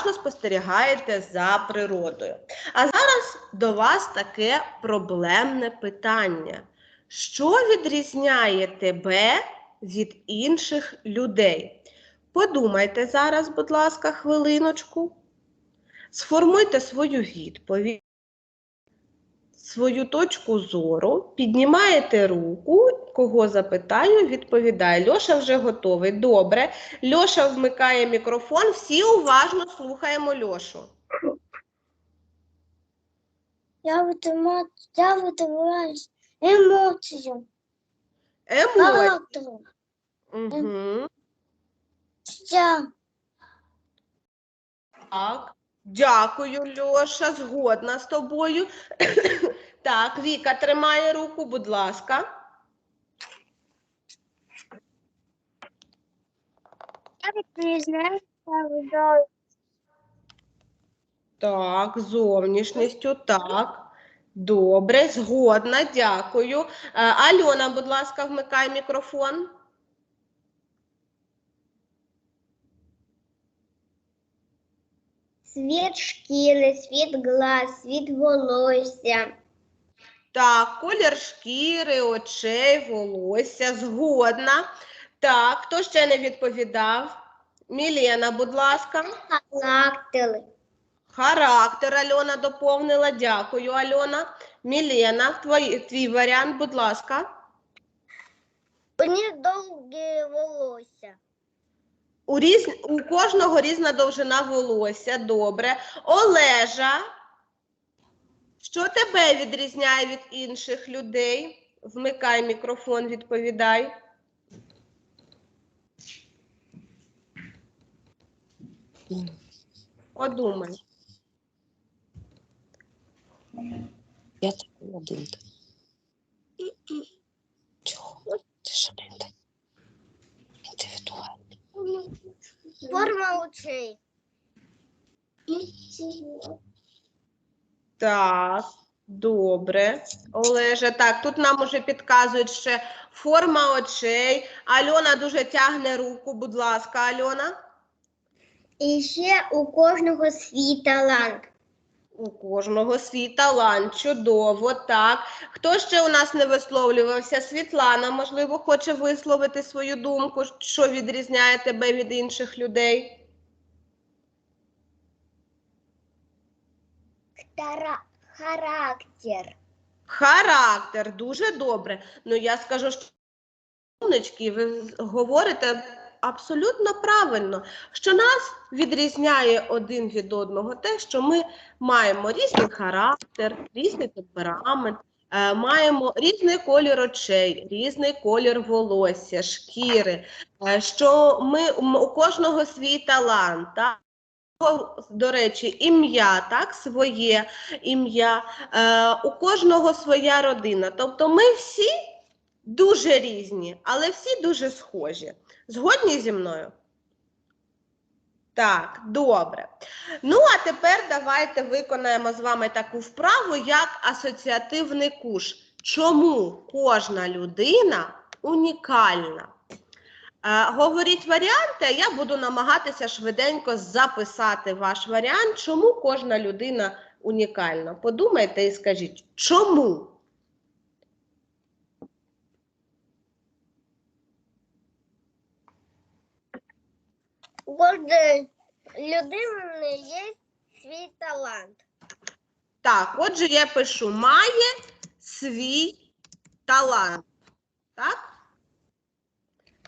уважно спостерігаєте за природою. А зараз до вас таке проблемне питання. Що відрізняє тебе від інших людей? Подумайте зараз, будь ласка, хвилиночку. Сформуйте свою відповідь, свою точку зору, піднімаєте руку, кого запитаю, відповідає. Льоша вже готовий. Добре. Льоша вмикає мікрофон. Всі уважно слухаємо Льошу. Я витримаю, я витримаю емоцію, характеру, Угу. життя. Так. Дякую, Льоша. Згодна з тобою. Так, Віка тримає руку, будь ласка. Так, зовнішністю, так. Добре, згодна, дякую. Е, Альона, будь ласка, вмикай мікрофон. світ шкіри, світ глаз, світ волосся. Так, колір шкіри, очей, волосся, згодна. Так, хто ще не відповідав? Мілена, будь ласка. Характери. Характер Альона доповнила. Дякую, Альона. Мілена, твій, твій варіант, будь ласка. У них довге волосся. У, різ... у кожного різна довжина волосся. Добре. Олежа, що тебе відрізняє від інших людей? Вмикай мікрофон, відповідай. Подумай. Я такий один. Чого? Ти один. так Індивідуальний. Форма очей. Так, добре. Олежа, так, тут нам уже підказують ще форма очей. Альона дуже тягне руку, будь ласка, Альона. І ще у кожного свій талант. У кожного свій талант, чудово, так. Хто ще у нас не висловлювався? Світлана, можливо, хоче висловити свою думку, що відрізняє тебе від інших людей? Характер. Характер, дуже добре. Ну, я скажу, що ви говорите абсолютно правильно, що нас відрізняє один від одного те, що ми маємо різний характер, різний темперамент, е, маємо різний колір очей, різний колір волосся, шкіри, е, що ми у кожного свій талант. Так? До речі, ім'я, так, своє ім'я, е, у кожного своя родина. Тобто ми всі дуже різні, але всі дуже схожі. Згодні зі мною? Так, добре. Ну, а тепер давайте виконаємо з вами таку вправу, як асоціативний куш. Чому кожна людина унікальна? Говоріть варіанти, а я буду намагатися швиденько записати ваш варіант, чому кожна людина унікальна. Подумайте і скажіть, чому? У кожної людини є свій талант. Так, отже, я пишу має свій талант. Так?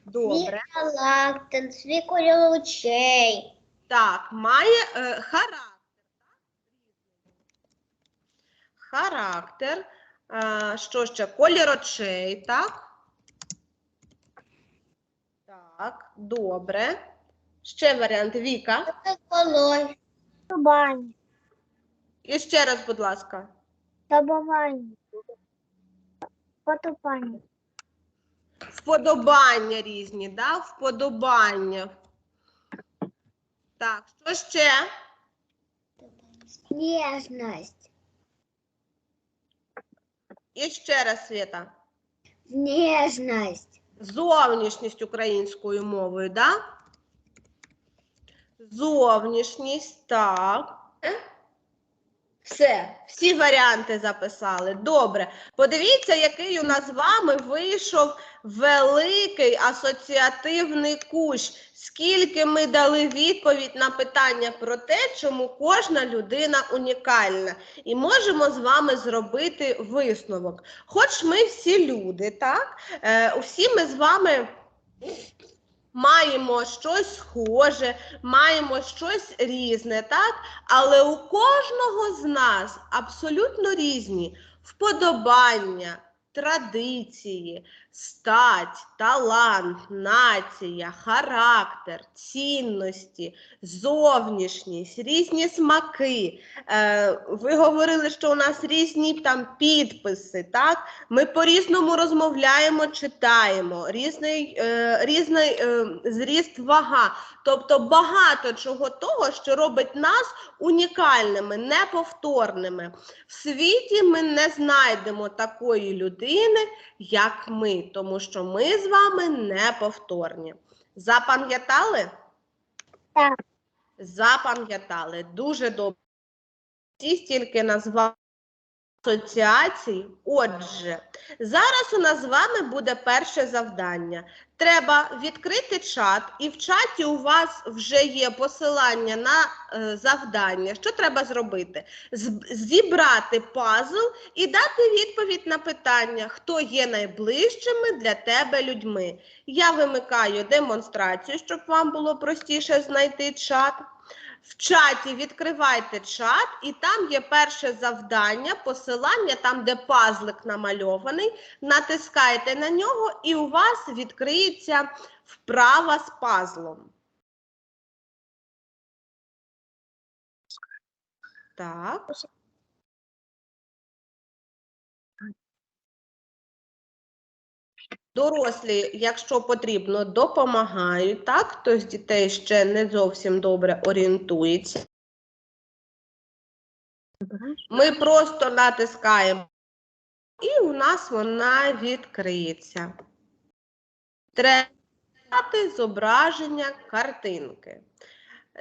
Добре. Характер, свій кольор очей. Так, має е, характер. так? Характер. Е, що ще? Колір очей, так? Так, добре. Ще варіант Віка. Колор. Табань. І ще раз, будь ласка. Табавань. Потопання. Вподобання різні, да? Вподобання. Так, що ще? Ніжність. І ще раз, Свята. Ніжність. Зовнішність українською мовою, да? зовнішність, так. Все, всі варіанти записали. Добре. Подивіться, який у нас з вами вийшов великий асоціативний кущ. Скільки ми дали відповідь на питання про те, чому кожна людина унікальна. І можемо з вами зробити висновок. Хоч ми всі люди, так? Е, всі ми з вами маємо щось схоже, маємо щось різне, так? Але у кожного з нас абсолютно різні вподобання, традиції, стать, талант, нація, характер, цінності, зовнішність, різні смаки. Е, ви говорили, що у нас різні там підписи, так? Ми по-різному розмовляємо, читаємо, різний, е, різний е, зріст вага. Тобто багато чого того, що робить нас унікальними, неповторними. В світі ми не знайдемо такої людини, як ми, тому що ми з вами неповторні. Запам'ятали? Так. Запам'ятали. Дуже добре. Всі стільки назвали асоціацій. Отже, зараз у нас з вами буде перше завдання. Треба відкрити чат, і в чаті у вас вже є посилання на е, завдання. Що треба зробити? Зібрати пазл і дати відповідь на питання, хто є найближчими для тебе людьми. Я вимикаю демонстрацію, щоб вам було простіше знайти чат. В чаті відкривайте чат, і там є перше завдання, посилання, там, де пазлик намальований. Натискайте на нього, і у вас відкриється вправа з пазлом. Так. Дорослі, якщо потрібно, допомагають, так? Хтось дітей ще не зовсім добре орієнтується. Ми просто натискаємо, і у нас вона відкриється. Треба зображення картинки.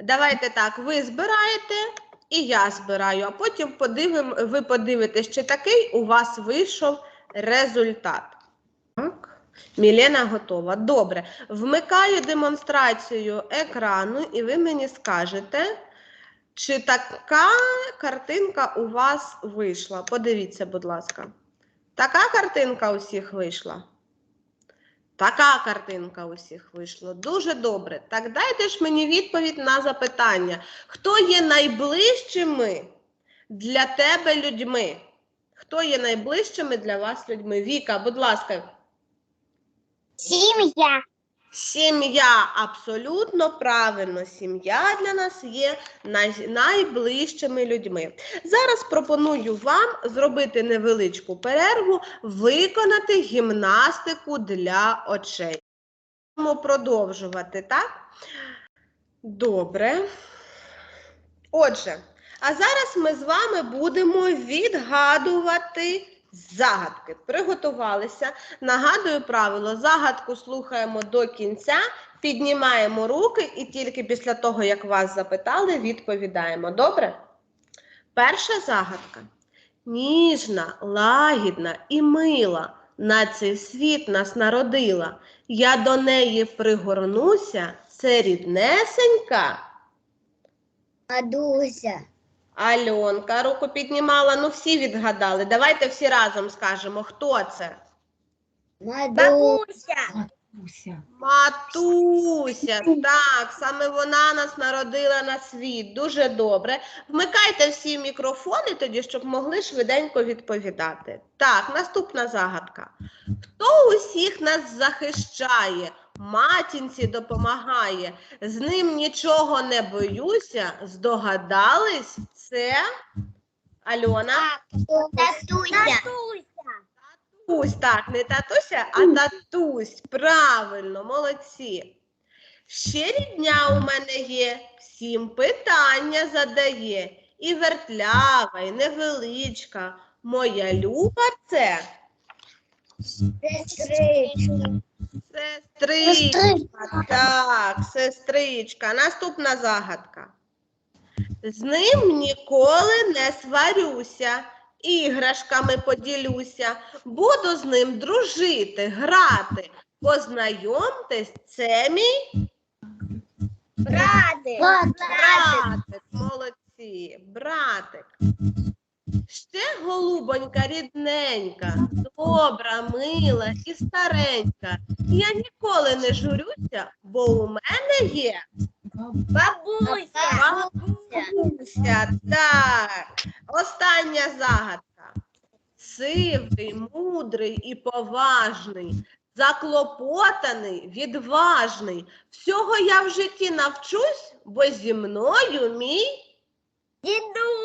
Давайте так, ви збираєте, і я збираю, а потім подивим, ви подивитесь, чи такий у вас вийшов результат. Мілена готова. Добре. Вмикаю демонстрацію екрану, і ви мені скажете, чи така картинка у вас вийшла. Подивіться, будь ласка. Така картинка у всіх вийшла? Така картинка у всіх вийшла. Дуже добре. Так дайте ж мені відповідь на запитання. Хто є найближчими для тебе людьми? Хто є найближчими для вас людьми? Віка, будь ласка. Сім'я. Сім'я абсолютно правильно. Сім'я для нас є най- найближчими людьми. Зараз пропоную вам зробити невеличку перерву, виконати гімнастику для очей. Будемо продовжувати, так? Добре. Отже, а зараз ми з вами будемо відгадувати загадки. Приготувалися. Нагадую правило: загадку слухаємо до кінця, піднімаємо руки і тільки після того, як вас запитали, відповідаємо. Добре? Перша загадка. Ніжна, лагідна і мила на цей світ нас народила. Я до неї пригорнуся, це ріднесенька. Мадуся. Альонка руку піднімала, ну всі відгадали. Давайте всі разом скажемо, хто це? Мадуся. Матуся, так, саме вона нас народила на світ. Дуже добре. Вмикайте всі мікрофони тоді, щоб могли швиденько відповідати. Так, наступна загадка. Хто усіх нас захищає, матінці допомагає, з ним нічого не боюся, здогадались? Це Альона? Татуся. Татусь, так, не татуся, а татусь. Правильно, молодці. Ще рідня у мене є, всім питання задає. І вертлява, і невеличка. Моя люба це Сестричка. Сестричка. Так, сестричка. Наступна загадка. З ним ніколи не сварюся, іграшками поділюся, буду з ним дружити, грати. Познайомтесь, це мій Братик. братик. Молодці, братик. Ще голубонька рідненька, добра, мила і старенька. Я ніколи не журюся, бо у мене є Бабуся. бабуся. Так, остання загадка. Сивий, мудрий і поважний, заклопотаний, відважний. Всього я в житті навчусь, бо зі мною мій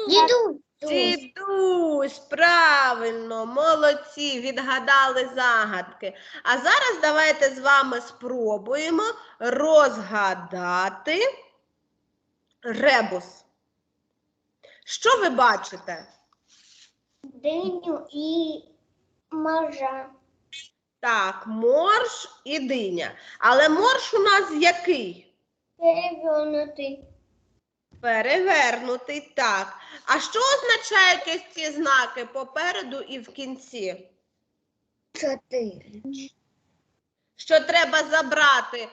Діду. Дідусь, правильно, молодці, відгадали загадки. А зараз давайте з вами спробуємо розгадати ребус. Що ви бачите? Диню і можа. Так, морж і диня. Але морж у нас який? Перевернутий. Перевернутий, так. А що означають ось ці знаки попереду і в кінці? Чотири. що треба забрати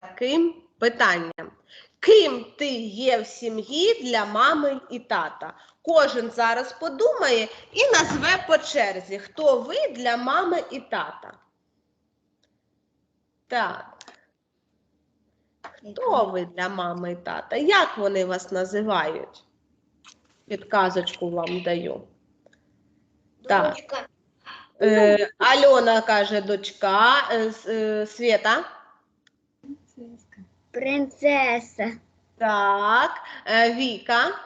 таким питанням. Ким ти є в сім'ї для мами і тата? Кожен зараз подумає і назве по черзі, хто ви для мами і тата. Так, хто ви для мами і тата? Як вони вас називають? Підказочку вам даю. Так. Дочка. Е, Альона каже дочка, е, С- е, Света. Принцеса. Так, е, Віка.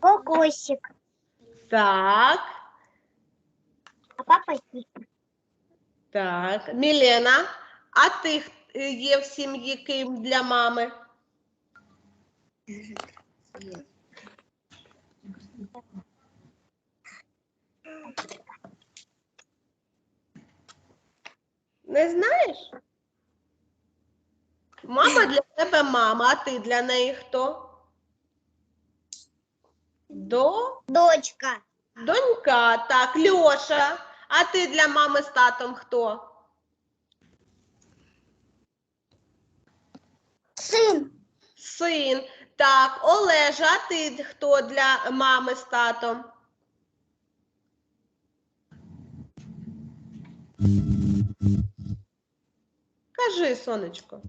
Кокосик. Так, А папа Сіка. так. Мілена. А ти е, є в сім'ї ким для мами? Не знаєш? Мама для тебе мама, а ти для неї хто? До Дочка. Донька, так, Льоша. А ти для мами з татом хто? Син. Син. Так, Олежа, а ти хто для мами з татом? Кажи, сонечко.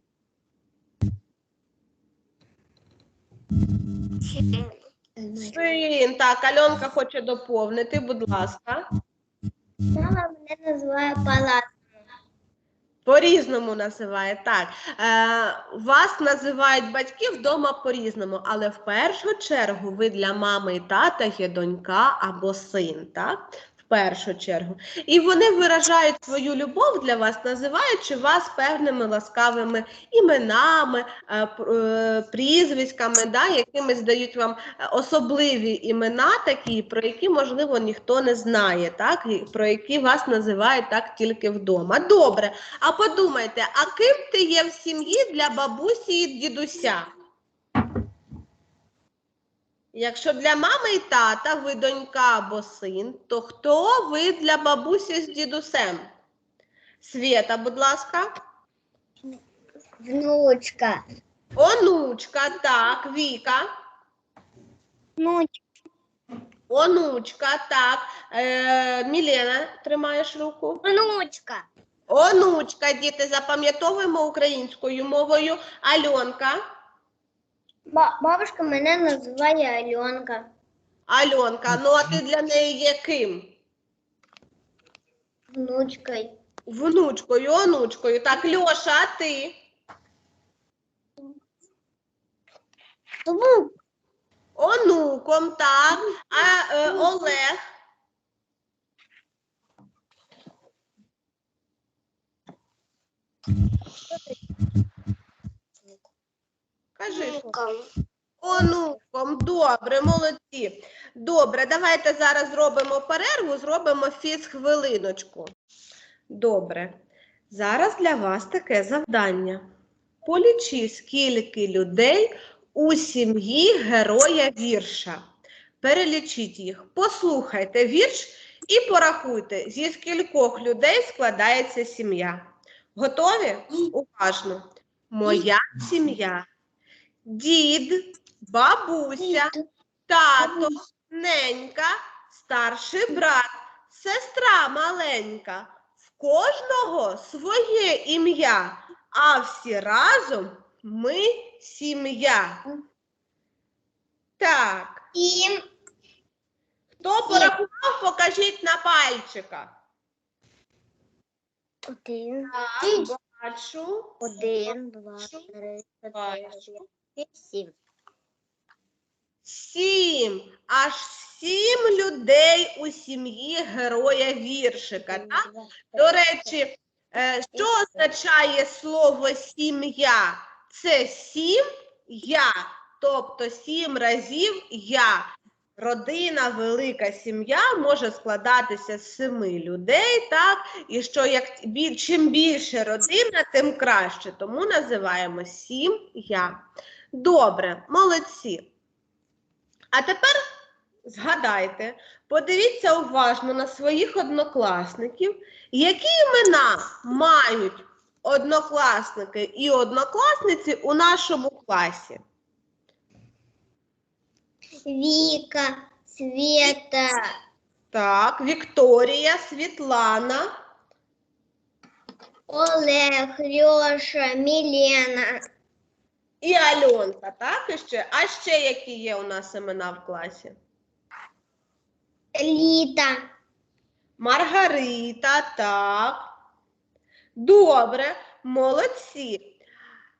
Син, так, Альонка хоче доповнити, будь ласка. Мама мене називає палат. По-різному називає так. Е, вас називають батьки вдома по-різному, але в першу чергу ви для мами і тата є донька або син, так? В першу чергу. І вони виражають свою любов для вас, називаючи вас певними ласкавими іменами, е, е, прізвиськами, да, якимись дають вам е, особливі імена такі, про які, можливо, ніхто не знає, так? про які вас називають так тільки вдома. Добре. А подумайте, а ким ти є в сім'ї для бабусі і дідуся? Якщо для мами і тата ви донька або син, то хто ви для бабусі з дідусем? Свєта, будь ласка. Внучка. Онучка, так, Віка. Внучка. Онучка, так. Е, Мілена, тримаєш руку. Внучка. Онучка, діти, запам'ятовуємо українською мовою. Альонка. Ба- бабушка мене називає Альонка. Альонка, ну а ти для неї є ким? Внучкою. Внучкою, онучкою. Так, Льоша, а ти? Звук. Онуком, так. А е, Олег? Що. Онуком, добре, молодці. Добре, давайте зараз зробимо перерву, зробимо фіз-хвилиночку. Добре. Зараз для вас таке завдання. Полічи, скільки людей у сім'ї героя вірша. Перелічіть їх, послухайте вірш і порахуйте, зі скількох людей складається сім'я. Готові? Уважно. Моя сім'я. Дід, бабуся, тато, ненька, старший брат, сестра маленька. В кожного своє ім'я, а всі разом ми сім'я. Так, Сім. хто порахував, покажіть на пальчиках. Один. Так, бачу. Один, два, три, чотири, сім. Сім. Аж сім людей у сім'ї героя віршика. Так? До речі, е, що означає слово сім'я? Це сім я, тобто сім разів я. Родина, велика сім'я може складатися з семи людей, так? І що як чим більше родина, тим краще. Тому називаємо сім'я. Добре, молодці. А тепер згадайте, подивіться уважно на своїх однокласників, які імена мають однокласники і однокласниці у нашому класі. Віка, Света, Так, Вікторія, Світлана, Олег, Льоша, Мілена, і Альонка, так і ще? А ще які є у нас імена в класі? Літа, Маргарита, так. Добре, молодці.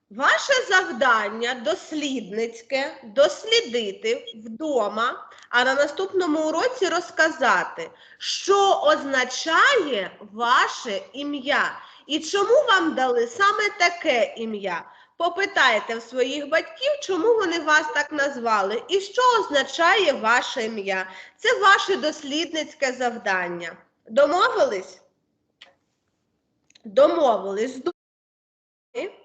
Ваше завдання дослідницьке дослідити вдома, а на наступному уроці розказати, що означає ваше ім'я і чому вам дали саме таке ім'я. Попитайте в своїх батьків, чому вони вас так назвали, і що означає ваше ім'я. Це ваше дослідницьке завдання. Домовились? Домовились. Добре.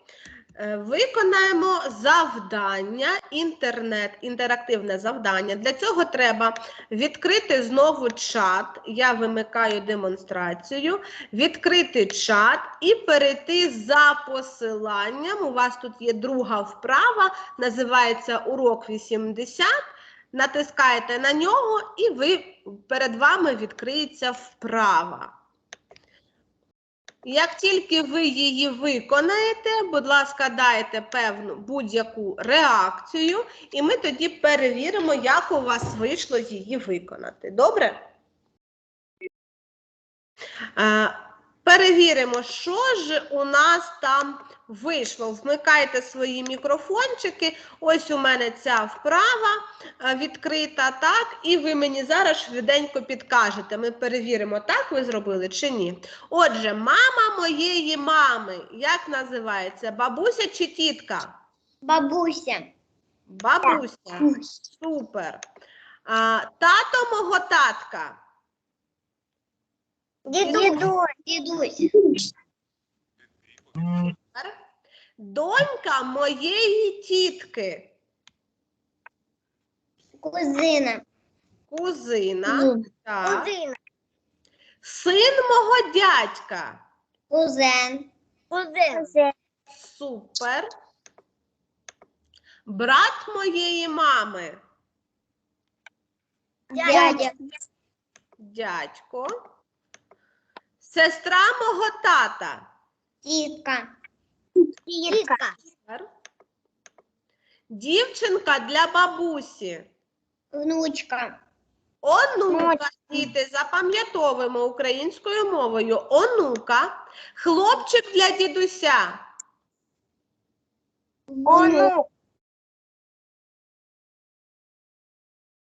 Е, Виконаємо завдання, інтернет, інтерактивне завдання. Для цього треба відкрити знову чат. Я вимикаю демонстрацію, відкрити чат і перейти за посиланням. У вас тут є друга вправа, називається урок 80. Натискаєте на нього, і ви, перед вами відкриється вправа. Як тільки ви її виконаєте, будь ласка, дайте певну будь-яку реакцію, і ми тоді перевіримо, як у вас вийшло її виконати. Добре? Е, Перевіримо, що ж у нас там вийшло. Вмикайте свої мікрофончики. Ось у мене ця вправа е, відкрита, так, і ви мені зараз швиденько підкажете. Ми перевіримо, так ви зробили чи ні. Отже, мама моєї мами, як називається? Бабуся чи тітка? бабуся, Бабуся. Супер. А, тато мого татка. дідусь, дідусь, Донька моєї тітки. кузина, Кузина. Так. кузина, Син мого дядька. кузен, кузен, Супер. Брат моєї мами. дядя, Дядько. Сестра мого тата. тітка, тітка, Дівчинка для бабусі. внучка, Онука, діти, запам'ятовуємо українською мовою. Онука, хлопчик для дідуся. онук,